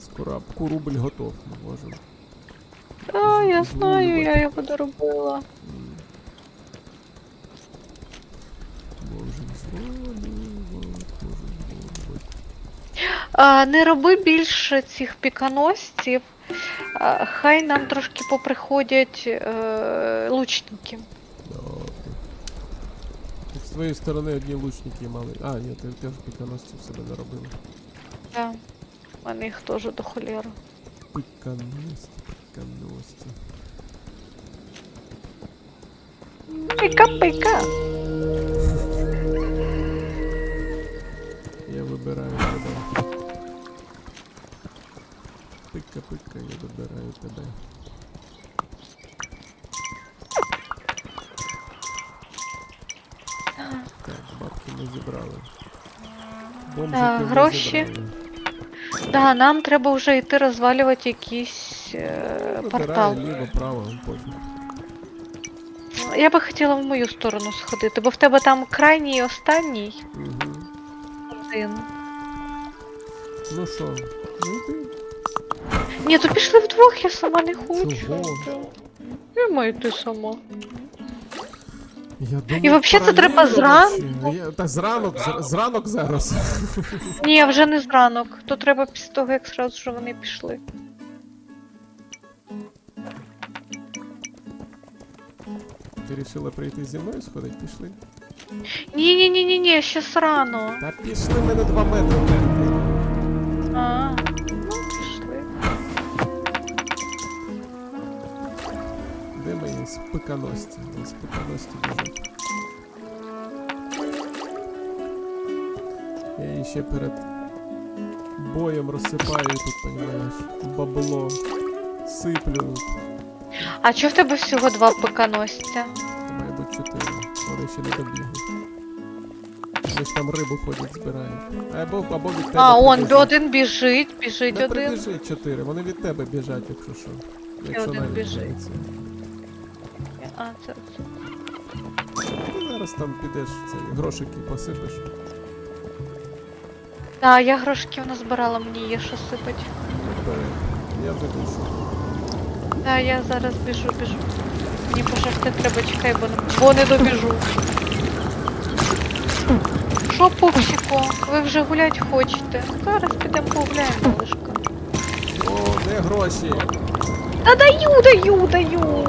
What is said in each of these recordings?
скоро курубль готов. Ми можемо. А, я знаю, я його доробила. Можемо зволювати, можемо зволювати. А, не роби більше цих піканосців. А, хай нам трошки поприходять е, лучники. Добре. Так з твоєї сторони одні лучники мали. А, ні, ти теж піканості себе не робив. Да. У мене їх теж до холєри. Піканості, піканості. Пика-пика. Я вибираю тебе. Пика-пика, я вибираю тебе. Так, бабки ми зібрали. Бомжики А, ми гроші? зібрали. Да, нам треба вже йти розвалювати якийсь е, портал. ліво, право, пофіг. Я би хотіла в мою сторону сходити, бо в тебе там крайній і останній Угу. один. Ну що, ну йди. Ні, то пішли вдвох, я сама не хочу. Чого? Я маю йти сама. Я думав, І взагалі-то треба паралельно зранку. Я, та зранок, з- зранок зараз. Ні, вже не зранок. То треба після того, як зразу ж вони пішли. Ти вирішила прийти зі мною сходити? Пішли? Ні, ні, ні, ні, ні, ще рано. Та пішли мене два метри. Спиканості? Спиканості біжать. Я її ще перед боєм розсипаю тут, понімаєш, бабло. Сиплю. А чого в тебе всього два має бути чотири. Вони ще не добігли. Вони ж там рибу ходять, збирають. Або, або від тебе. А, он прибіжать. один біжить, біжить Не один. прибіжить чотири, вони від тебе біжать, якщо що. Якщо один навіть біжить. це. А, це, це. Ти зараз там підеш в цей грошики посипеш. Так, я грошиків назбирала, мені є що сипать. Бери. Я пишу. Так, я зараз біжу, біжу. Мені пожарти треба, чекай, бо не, бо не добіжу. Що, пупсику, ви вже гулять хочете? Зараз підемо погуляємо, малышка. О, де гроші? Та даю, даю, даю.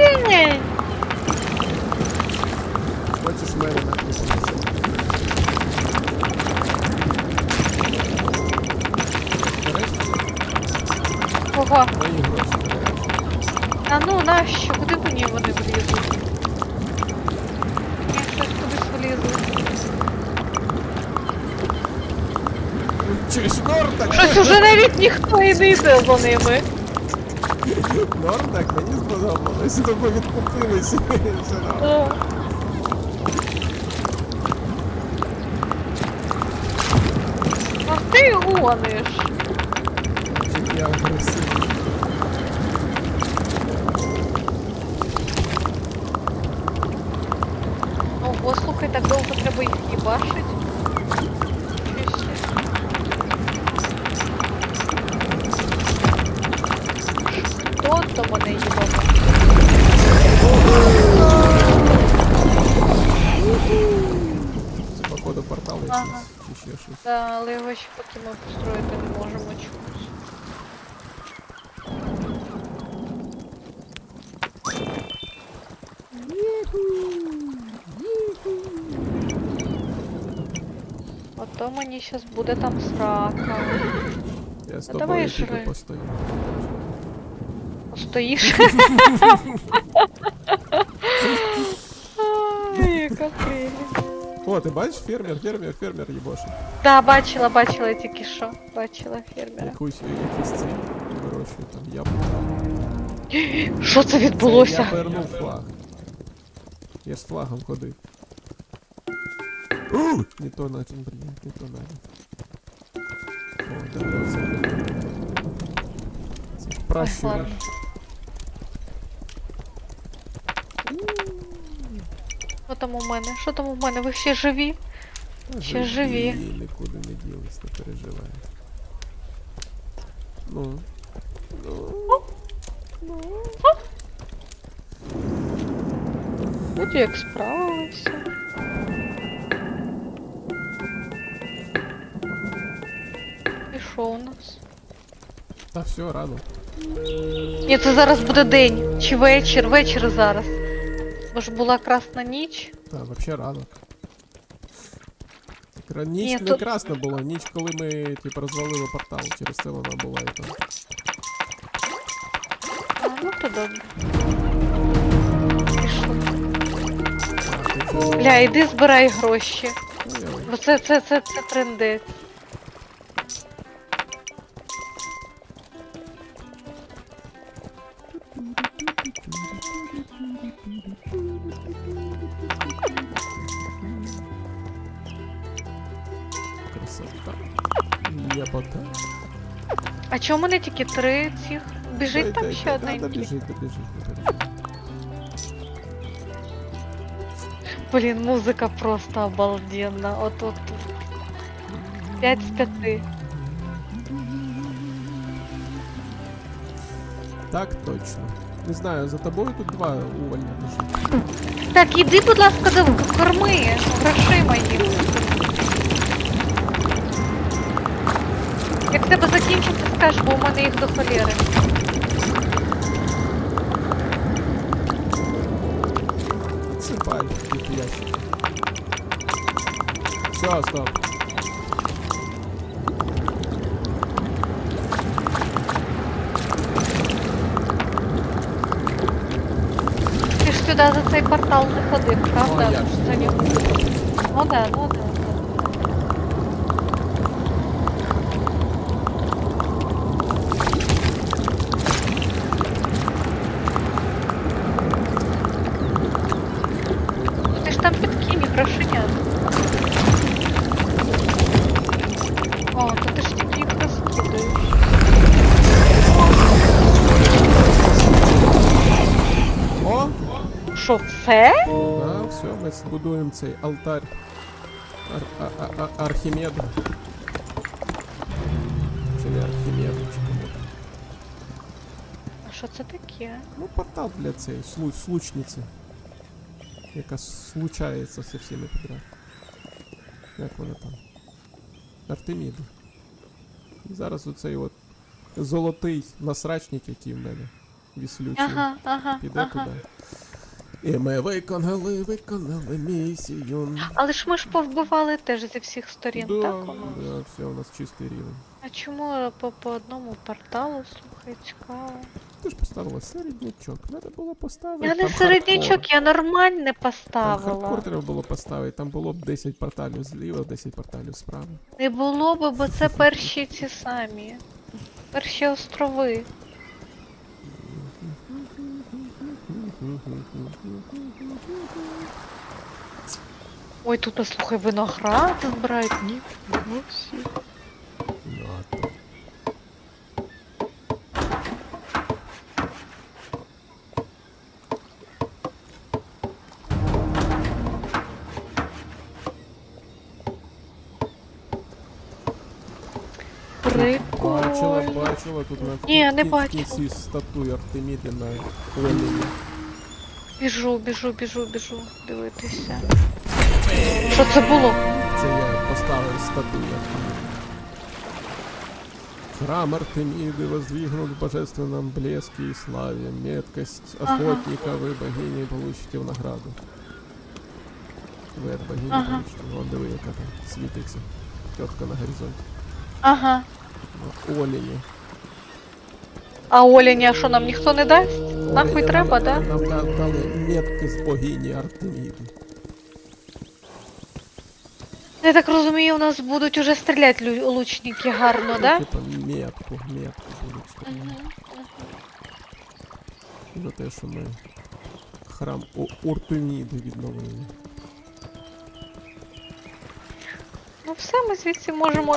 Ай. Хочеш мене написати? Ого. Мої гроші. А ну нащо? Куди мені вони влізуть? Я щось кудись влізли. Чуєш, норм так? Щось уже навіть ніхто і не йде за ними. Норм так, мені сподобалось. Тобі відкупилися. А ти гониш. Я агресивний. Ого, слухай, так довго треба їх їбашить. Хто то мене їбав? Це походу портал Ага. якийсь, ще щось. Та, але його ще поки ми построїти не можемо чомусь. Ото мені щас буде там срака. Я з тобою жри. постою стоїш. Яка О, ти бачиш фермер, фермер, фермер, їбоше. Так, бачила, бачила тільки що. Бачила фермера. Якусь якісь ці вирощує там яблука. Що це відбулося? Я повернув флаг. Я з флагом ходив. Не то на натяг, блін, не то на О, давай оце. Пращури. Що там у мене? Що там у мене? Ви всі живі? Ще живі. Нікуди не ділись, не переживай. Ну. Ну. Ну. Будь як справилися. І що у нас? Та все, рано. Ні, це зараз буде день. Чи вечір, вечір зараз. Бо ж була красна ніч. Та, вообще рано. Так, ра- Ніч Ні, не тут- красна була, ніч, коли ми, типу, розвалили портал, через це вона була і там. А, ну то добре. Пішли. Бля, іди збирай гроші. Ой-ой. Бо це, це, це, це трендець. чому в мене тільки три цих? Біжить Дай, там дай, ще дай, одна да, інтелі? біжить, да, біжить, не переживай. Блін, музика просто обалденна. От от. 5 з 5. Так точно. Не знаю, за тобою тут два увольня лежить. Так, іди, будь ласка, до корми грошима їм. Як в тебе закінчиться, скажеш, бо у мене їх до холєри. Их ящики. Все, стоп. Ти ж сюди за цей портал не ходив, правда? А як? Ж за нього. Ну да, ну да. Це? Да, все, ми збудуємо цей алтарь Ар а а а Архімеда. Чи не Архімеда, чи кому там. А що це таке? Ну, портал для цієї слу случниці. Яка случається зі всіми підряд. Як вона там? Артеміда. І зараз оцей от золотий насрачник, який в мене віслючий. Ага, ага, Піде ага. туди. І ми виконали, виконали місію. Але ж ми ж повбивали теж зі всіх сторін, да, так? да, все, у нас чистий рівень. А чому по, по одному порталу, слухай, цікаво. Ти ж поставила середнячок. Треба було поставити. Я не там середнячок, хардкор. я нормальне Там поставила. хардкор треба було поставити, там було б 10 порталів зліва, 10 порталів справа. Не було би, бо це перші ці самі. Перші острови. Ой, тут, послухай, виноград збирають. Ні, всі. Ну. Прикольно. Бачила, бачила, тут на Ні, не бачила. кінці статуї Артеміди на Олені. Біжу, біжу, біжу, біжу. Дивитися. Що це було? Це я поставив статую Артемиды. Храм Артемиды воздвигнут в божественном блеске и славе. Меткость Ага. охотника вы, богини, получите в награду. Ви от богини Ага. получите. Вон диви, яка там світиться. Тітка на горизонті. Ага. На Олені. А Оленя, що нам ніхто не дасть? Нахуй Оленя треба, нам, да? Нам да- дали меткость богині Артемиди. Я так розумію, у нас будуть уже стріляти лю- лучники гарно, Ну, да? Типа метку, метку будуть стріляти. За те, що ми храм О- Ортеміди відновили. Ну все, ми звідси можемо.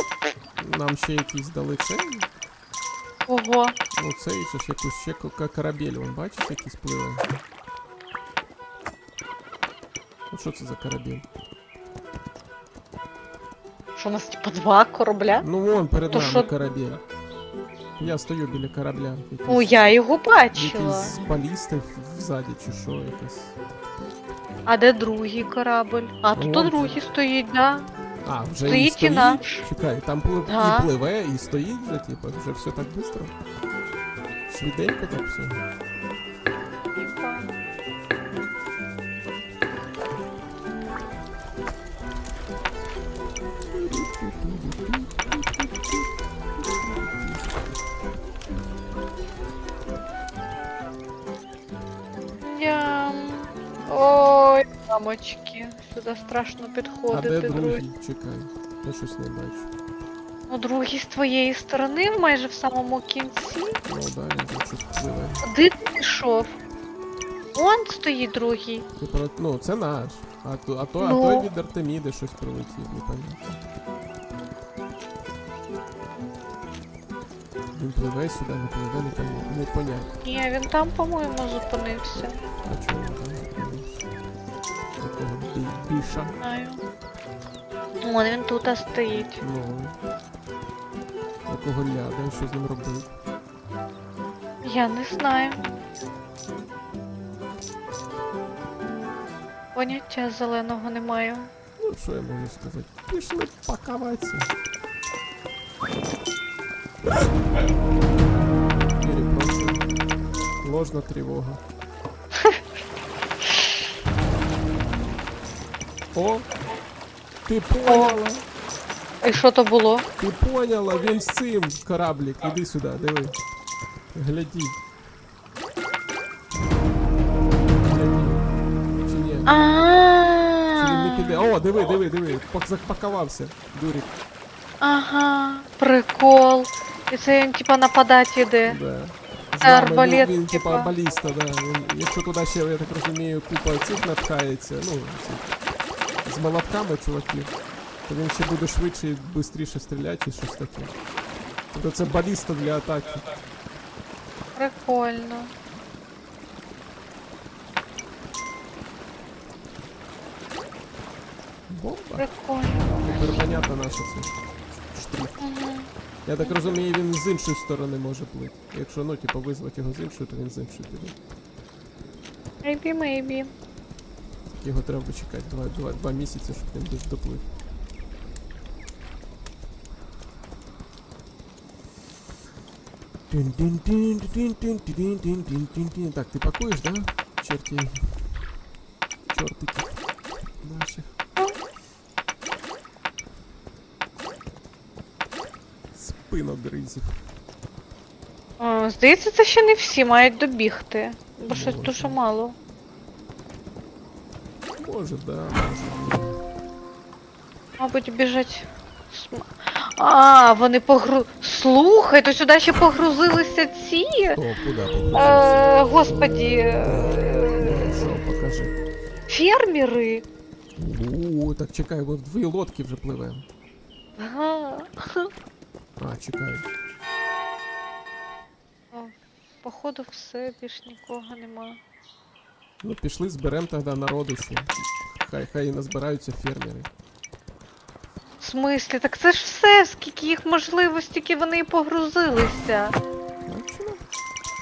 Нам ще якийсь дали це. Ого. Ну цей же ж якусь ще корабель, вон бачиш, якийсь пливе. Ну що це за корабель? Що у нас типа два корабля? Ну вон перед То нами що- корабель. Я стою біля корабля. Якийсь, О, я його бачила. якийсь з балістів ззаді чи що якась. А де другий корабль? А тут Вон. другий стоїть, да? А, вже і Стоїть і стоїть. наш. Чекай, там плив... Да. і пливе, і стоїть вже, типу, вже все так швидко. Швиденько так все. Ой, мамочки, сюди страшно А підходити, де друзі. Чекай. Я щось не бачу. Ну, другий з твоєї сторони, майже в самому кінці. Ну да, він там щось пливе. Куди ти пішов? Он стоїть другий. Ти про... Ну, це наш. А, то, а, то, а Ну. той від Артеміди щось прилетів, непонятно. Він пливе сюди, не пливе, не понятно. Ні, він там, по-моєму, зупинився. А чого він там зупинився? Такого бі- біша. Знаю. Вон він тут стоїть. Ну. Такого ляда, що з ним робити? Я не знаю. Поняття зеленого не маю. Ну, що я можу сказати? Пішли пакуватися. Перепрошую. Ложна тривога. О! Ти поняла? І що то було? Ти поняла? Він з цим кораблік. Іди сюди, диви. Гляді. Гляді. Чи ні? Чи він не піде? О, диви, диви, диви. Пак- Запакувався. Дурік. Ага, прикол. І це він типа нападати іде. Да. З нами арбалет, Він, він типа типа. баліста, да. Він, якщо туди ще, я так розумію, купа цих напхається, ну, цих, з молотками чуваків, то він ще буде швидше і швидше стріляти чи щось таке. Тобто це баліста для атаки. Прикольно. Бомба. Прикольно. Тепер понятно наша це штрих. Мгм. Я так розумію, він з іншої сторони може плити. Якщо, ну, типу, визвати його з іншої, то він з іншої піде. Maybe, maybe. Його треба чекати два, два, два місяці, щоб він десь доплив. Так, ти пакуєш, да? Черти. Чортики наших. Спиногризів. О, Здається, це ще не всі мають добігти, бо щось дуже мало. Може, да, Мабуть, біжать. А, вони погру. Слухай, то сюди ще погрузилися ці. О, куди погрузився? Е, господі. е, покажи. Фермери. У, так чекай, ми в дві лодки вже пливемо. Ага. А, чекай. О, Походу, все, більш нікого нема. Ну пішли, зберемо тоді народу ще. Хай хай і назбираються фермери. В смислі, так це ж все, скільки їх можливо, стільки вони і погрузилися. Точно?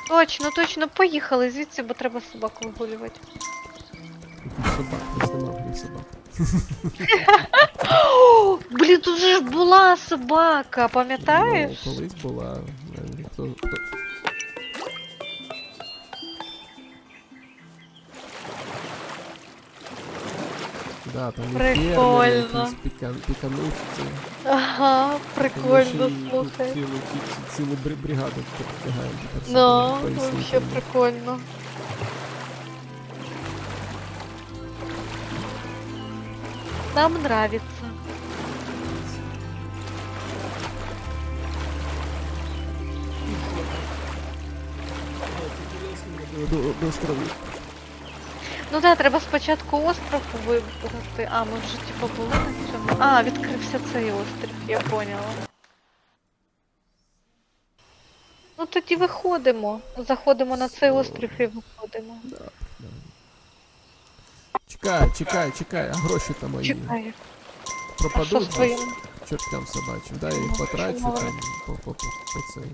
Точно, точно, поїхали звідси, бо треба собаку вигулювати. Собак, нас нема в собак. О, блін, тут же ж була собака, пам'ятаєш? Ну, колись була. е, Хто, хто... Да, там Прикольно. піканувці. Ага, прикольно, слухай. Цілу, бригаду підтягаємо. Ну, взагалі прикольно. Нам нравится. До, до, до Ну да, треба спочатку остров вибрати. А, ми вже типу були на цьому. А, відкрився цей острів, я поняла. Ну тоді виходимо. Заходимо на цей острів і виходимо. Да, да. Чекай, чекай, чекай, а гроші там мої Чекаю. А пропадуть. з десь? твоїм? чертям собачим. Да, я їх Ну, потрачу там по, по, по, по цей.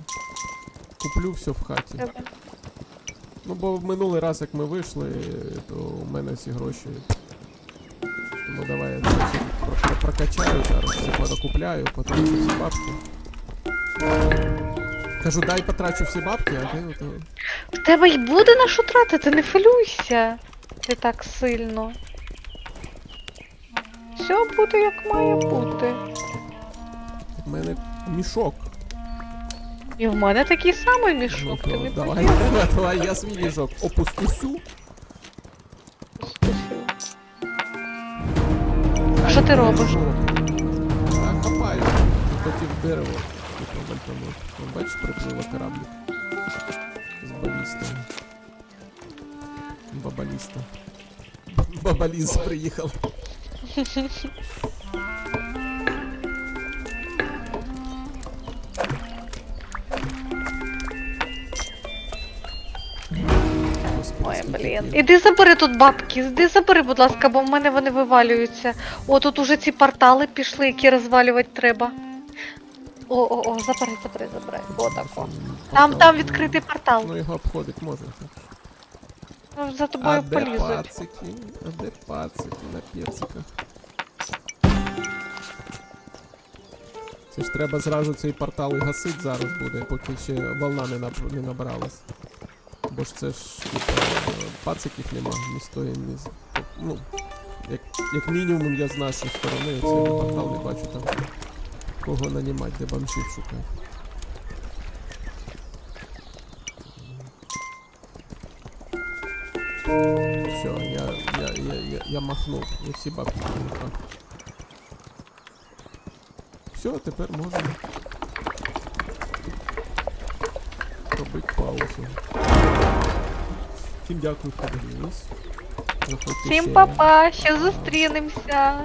Куплю все в хаті. Тебе? Ну бо в минулий раз, як ми вийшли, то у мене всі гроші. Тому давай я це все про- про- прокачаю зараз, все перекупляю, потрачу всі бабки. Кажу, дай потрачу всі бабки, а ти от, В тебе й буде на що тратити, не хвилюйся. Ти так сильно. Все буде як має бути. в мене мішок. І в мене такий самий Ну, мішок. Ти то не давай, давай, давай, я свій мішок опустусю. Що ти робиш? А хапаю. Хотів дерево. Типу вальтануть. Вон, Бачиш, приплила кораблик. З балістами. Бабаліста. Бабаліст приїхав. Блін. Іди забери тут бабки, іди забери, будь ласка, бо в мене вони вивалюються. О, тут уже ці портали пішли, які розвалювати треба. О, о, о, забери, забери, забери. О, так. о. Там, там відкритий портал. Ну його обходить можна. Ну, За А тобою де полізуть. пацики? А де пацики на персиках? Це ж треба зразу цей портал і гасить зараз буде, поки ще волна не, наб- не набралась. Бо ж це ж типа пациків нема ні з тої, ні з. Ну, як, як мінімум я з нашої сторони цей портал не бачу там кого нанімати, де бомжів шукати. Все, я, я, я, я, я махнув, я всі бабки. Все, тепер можна робити паузу. Всім дякую, хто дивились. Заходьте Всім ще. папа, ще зустрінемося.